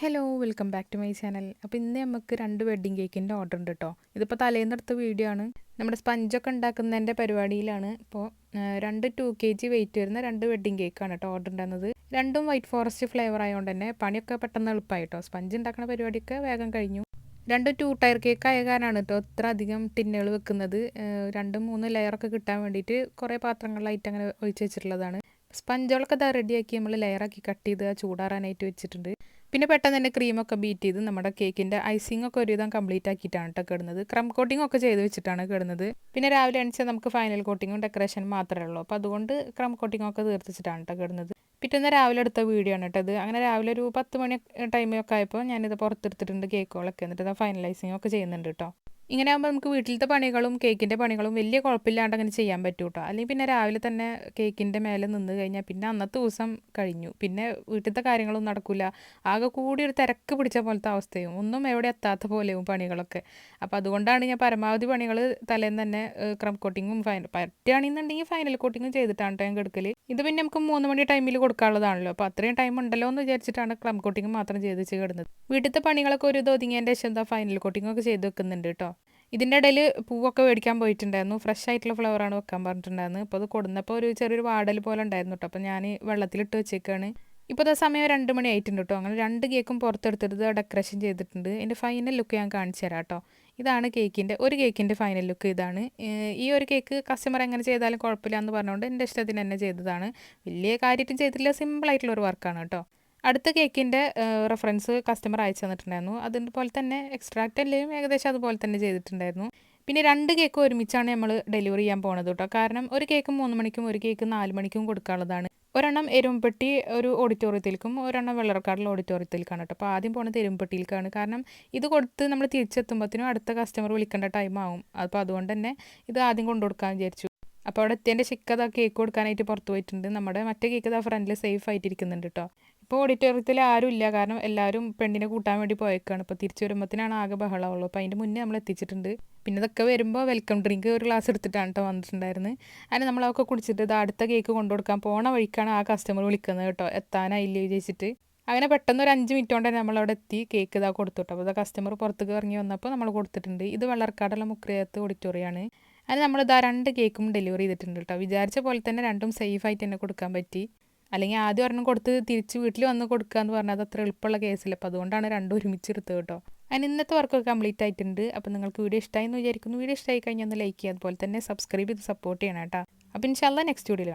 Hello welcome back to my channel അപ്പോൾ ഇന്ന് നമുക്ക് രണ്ട് വെഡ്ഡിങ് കേക്കിന്റെ ഓർഡർ ഉണ്ട് കേട്ടോ ഇതിപ്പോൾ തലേന്ന് എടുത്ത വീഡിയോ ആണ്. നമ്മുടെ സ്പഞ്ചൊക്കെ ഉണ്ടാക്കുന്നതിന്റെ പരിപാടിയിലാണ്. ഇപ്പോൾ രണ്ട് ടു കെ ജി വെയിറ്റ് വരുന്ന രണ്ട് വെഡ്ഡിങ് കേക്കാണ് കേട്ടോ ഓർഡർ ഉണ്ടാകുന്നത് രണ്ടും വൈറ്റ് ഫോറസ്റ്റ് ഫ്ലേവർ ആയതുകൊണ്ട് തന്നെ പണിയൊക്കെ പെട്ടെന്ന് എളുപ്പമായി കേട്ടോ സ്പഞ്ച് ഉണ്ടാക്കുന്ന പരിപാടിയൊക്കെ വേഗം കഴിഞ്ഞു. രണ്ട് ടു ടയർ കേക്ക് ആയ കാരണമാണ് കേട്ടോ ഇത്ര അധികം ടിന്നുകൾ വെക്കുന്നത്. രണ്ട് മൂന്ന് ലെയറൊക്കെ കിട്ടാൻ വേണ്ടിയിട്ട് കുറേ പാത്രങ്ങളിലായിട്ട് അങ്ങനെ ഒഴിച്ച് വെച്ചിട്ടുള്ളതാണ്. സ്പഞ്ചുകളൊക്കെ ഇതാ റെഡിയാക്കി നമ്മൾ ലെയറാക്കി കട്ട് ചെയ്ത് ചൂടാറാനായിട്ട് വെച്ചിട്ടുണ്ട്. പിന്നെ പെട്ടെന്ന് തന്നെ ക്രീമൊക്കെ ബീറ്റ് ചെയ്ത് നമ്മുടെ കേക്കിന്റെ ഐസിംഗ് ഒക്കെ ഒരുവിധം കംപ്ലീറ്റ് ആക്കിയിട്ടാണ് കേട്ടോ കിടുന്നത്. ക്രം കോട്ടിംഗ് ഒക്കെ ചെയ്ത് വെച്ചിട്ടാണ് കിടുന്നത്. പിന്നെ രാവിലെ എണിച്ചാൽ നമുക്ക് ഫൈനൽ കോട്ടിങ്ങും ഡെക്കറേഷൻ മാത്രമേ ഉള്ളൂ. അപ്പോൾ അതുകൊണ്ട് ക്രം കോട്ടിംഗ് ഒക്കെ തീർത്തിച്ചിട്ടാണ് കേട്ടോ കിടുന്നത്. പിറ്റേന്ന് രാവിലെ എടുത്ത വീഡിയോ ആണ് കേട്ടത് അങ്ങനെ രാവിലെ ഒരു പത്ത് മണി ടൈമൊക്കെ ആയപ്പോൾ ഞാനിത് പുറത്തെടുത്തിട്ടുണ്ട് കേക്കുകളൊക്കെ. എന്നിട്ട് ഫൈനലൈസിംഗ് ഒക്കെ ചെയ്യുന്നുണ്ട് കേട്ടോ. ഇങ്ങനെ ആകുമ്പോൾ നമുക്ക് വീട്ടിലത്തെ പണികളും കേക്കിന്റെ പണികളും വലിയ കുഴപ്പമില്ലാണ്ട് അങ്ങനെ ചെയ്യാൻ പറ്റും കേട്ടോ അല്ലെങ്കിൽ പിന്നെ രാവിലെ തന്നെ കേക്കിന്റെ മേലെ നിന്ന് കഴിഞ്ഞാൽ പിന്നെ അന്നത്തെ ദിവസം കഴിഞ്ഞു. പിന്നെ വീട്ടിലത്തെ കാര്യങ്ങളൊന്നും നടക്കില്ല ആകെ കൂടി ഒരു തിരക്ക് പിടിച്ച പോലത്തെ അവസ്ഥയും. ഒന്നും എവിടെ എത്താത്ത പോലെയും പണികളൊക്കെ. അപ്പോൾ അതുകൊണ്ടാണ് ഞാൻ പരമാവധി പണികൾ തലേന്ന് തന്നെ ക്രം കോട്ടിങ്ങും ഫൈനൽ പറ്റുകയാണെന്നുണ്ടെങ്കിൽ ഫൈനൽ കോട്ടിങ്ങും ചെയ്തിട്ടാണ് ഞാൻ എടുക്കൽ ഇത് പിന്നെ നമുക്ക് മൂന്ന് മണി ടൈമിൽ കൊടുക്കാനുള്ളതാണല്ലോ. അപ്പോൾ അത്രയും ടൈം ഉണ്ടല്ലോ എന്ന് വിചാരിച്ചിട്ടാണ് ക്രം കോട്ടിങ് മാത്രം ചെയ്ത് കിടന്നത്. വീട്ടിലത്തെ പണികളൊക്കെ ഒരു ഇത് ഒതുങ്ങിയതിന്റെ ശേഷം ഫൈനൽ കോട്ടിങ്ങൊക്കെ ചെയ്ത് വെക്കുന്നുണ്ട് കേട്ടോ. ഇതിന്റെ ഇടയിൽ പൂവൊക്കെ മേടിക്കാൻ പോയിട്ടുണ്ടായിരുന്നു. ഫ്രഷ് ആയിട്ടുള്ള ഫ്ലവറാണ് വെക്കാൻ പറഞ്ഞിട്ടുണ്ടായിരുന്നു അപ്പോൾ അത് കൊടുന്നപ്പോൾ ഒരു ചെറിയൊരു വാടൽ പോലെ ഉണ്ടായിരുന്നു കേട്ടോ അപ്പോൾ ഞാൻ വെള്ളത്തിലിട്ട് വെച്ചേക്കാണ്. ഇപ്പോൾ സമയം രണ്ട് മണി ആയിട്ടുണ്ട് കേട്ടോ അങ്ങനെ രണ്ട് കേക്കും പുറത്തെടുത്തിട്ട് ഡെക്കറേഷൻ ചെയ്തിട്ടുണ്ട്. എന്റെ ഫൈനൽ ലുക്ക് ഞാൻ കാണിച്ചു തരാം കേട്ടോ ഇതാണ് കേക്കിന്റെ ഒരു കേക്കിന്റെ ഫൈനൽ ലുക്ക് ഇതാണ്. ഈ ഒരു കേക്ക് കസ്റ്റമർ എങ്ങനെ ചെയ്താലും കുഴപ്പമില്ല എന്ന് പറഞ്ഞുകൊണ്ട് എന്റെ ഇഷ്ടത്തിന് തന്നെ ചെയ്തതാണ്. വലിയ കാര്യമായിട്ടും ചെയ്തിട്ടില്ല സിമ്പിളായിട്ടുള്ള ഒരു വർക്കാണ് കേട്ടോ അടുത്ത കേക്കിന്റെ റെഫറൻസ് കസ്റ്റമർ അയച്ചു തന്നിട്ടുണ്ടായിരുന്നു. അതുപോലെ തന്നെ എക്സ്ട്രാക്റ്റ് എല്ലാം ഏകദേശം അതുപോലെ തന്നെ ചെയ്തിട്ടുണ്ടായിരുന്നു. പിന്നെ രണ്ട് കേക്ക് ഒരുമിച്ചാണ് നമ്മൾ ഡെലിവറി ചെയ്യാൻ പോണത് കേട്ടോ കാരണം ഒരു കേക്ക് മൂന്ന് മണിക്കും ഒരു കേക്ക് നാല് മണിക്കും കൊടുക്കാനുള്ളതാണ്. ഒരെണ്ണം എരുമ്പെട്ടി ഒരു ഓഡിറ്റോറിയത്തിലേക്കും ഒരെണ്ണം വെള്ളറക്കാടുള്ള ഓഡിറ്റോറിയത്തിലേക്കാണ് കേട്ടോ അപ്പോൾ ആദ്യം പോണത് എരുമ്പെട്ടിയിലേക്കാണ് കാരണം ഇത് കൊടുത്ത് നമ്മൾ തിരിച്ചെത്തുമ്പോഴത്തേനും അടുത്ത കസ്റ്റമർ വിളിക്കേണ്ട ടൈം ആവും. അപ്പോൾ അതുകൊണ്ട് തന്നെ ഇത് ആദ്യം കൊണ്ടു കൊടുക്കാൻ വിചാരിച്ചു. അപ്പോൾ അവിടെ എത്തിയതിന്റെ ചിക്കത കേക്ക് കൊടുക്കാനായിട്ട് പുറത്ത് പോയിട്ടുണ്ട്. നമ്മുടെ മറ്റേ കേക്ക് ഇതാ ഫ്രണ്ടിൽ സേഫ് ആയിട്ടിരിക്കുന്നുണ്ട് കേട്ടോ ഇപ്പോൾ ഓഡിറ്റോറിയത്തിൽ ആരും ഇല്ല. കാരണം എല്ലാവരും പെണ്ണിനെ കൂട്ടാൻ വേണ്ടി പോയേക്കാണ്. ഇപ്പോൾ തിരിച്ചു വരുമ്പോഴത്തേനാണ് ആകെ ബഹളമുള്ളൂ അപ്പോൾ അതിന്റെ മുന്നേ നമ്മൾ എത്തിച്ചിട്ടുണ്ട്. പിന്നെ ഇതൊക്കെ വരുമ്പോൾ വെൽക്കം ഡ്രിങ്ക് ഒരു ഗ്ലാസ് എടുത്തിട്ടാണ് കേട്ടോ വന്നിട്ടുണ്ടായിരുന്നത് അതിന് നമ്മളതൊക്കെ കുടിച്ചിട്ട് ഇത് അടുത്ത കേക്ക് കൊണ്ടു കൊടുക്കാൻ പോണ വഴിക്കാണ് ആ കസ്റ്റമർ വിളിക്കുന്നത് കേട്ടോ. എത്താനായില്ലേ വിചാരിച്ചിട്ട്. അങ്ങനെ പെട്ടെന്ന് ഒരു അഞ്ച് മിനിറ്റ് കൊണ്ട് തന്നെ നമ്മളവിടെ എത്തി കേക്ക് ഇതാ കൊടുത്തു കേട്ടോ അപ്പോൾ കസ്റ്റമർ പുറത്തേക്ക് ഇറങ്ങി വന്നപ്പോൾ നമ്മൾ കൊടുത്തിട്ടുണ്ട്. ഇത് വെള്ളർക്കാടുള്ള മുക്രിയത്ത് ഓഡിറ്റോറിയാണ് അതിന് നമ്മൾ ഇതാ രണ്ട് കേക്കും ഡെലിവറി ചെയ്തിട്ടുണ്ട് കേട്ടോ വിചാരിച്ച പോലെ തന്നെ രണ്ടും സേഫായിട്ട് തന്നെ കൊടുക്കാൻ പറ്റി. അല്ലെങ്കിൽ ആദ്യം ഒരെണ്ണം കൊടുത്ത് തിരിച്ച് വീട്ടിൽ വന്ന് കൊടുക്കുക എന്ന് പറഞ്ഞാൽ അത് അത്ര എളുപ്പമുള്ള കേസില്ല. അപ്പോൾ അതുകൊണ്ടാണ് രണ്ടും ഒരുമിച്ച് എടുത്തത് കേട്ടോ. അതിന് ഇന്നത്തെ വർക്കൊക്കെ കംപ്ലീറ്റ് ആയിട്ടുണ്ട്. അപ്പോൾ നിങ്ങൾക്ക് വീഡിയോ ഇഷ്ടമായി എന്ന് വിചാരിക്കുന്നു. വീഡിയോ ഇഷ്ടമായി കഴിഞ്ഞാൽ ഒന്ന് ലൈക്ക് ചെയ്യുക. അതുപോലെ തന്നെ സബ്സ്ക്രൈബ് ചെയ്ത് സപ്പോർട്ട് ചെയ്യണം കേട്ടോ. അപ്പോൾ ഇൻഷാല്ല നെക്സ്റ്റ് വീഡിയോ